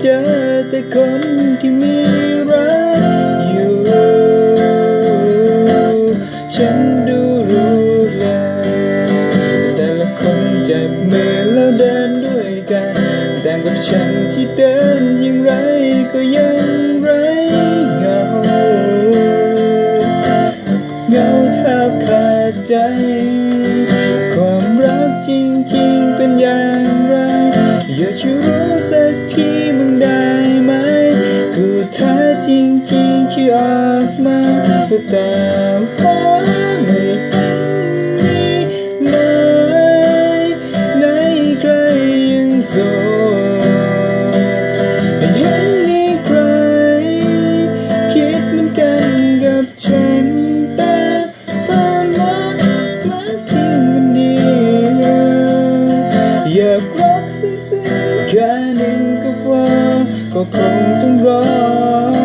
เจอแต่คนที่มีรักอยู่ ฉันดูรู้แล้วแต่ละคนจับมือแล้วเดินด้วยกันแต่กับฉันที่เดินยังไรก็ยังไรเงาเงาแทบขาดใจ ความรักจริงๆเป็นอย่างไรอย่าคิด ริงๆช่วยออกมาตามหาให้มีไหมในใครยังโสดไม่เห็นมีใคร คิดเหมือนกันกับฉันแต่ผ่านมามาเพียงคนเดียวอยากรักซึ้งๆแค่หนึ่งก็พอก็คงต้องรอ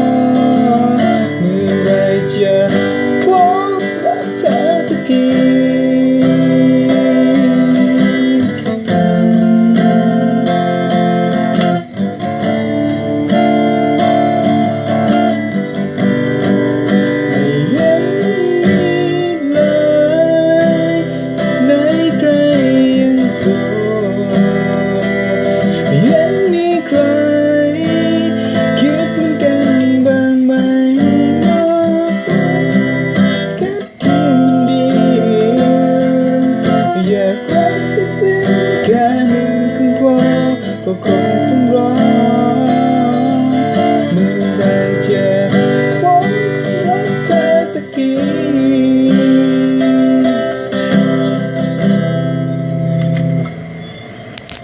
แค่หนึ่งคงพอก็คงต้องรอ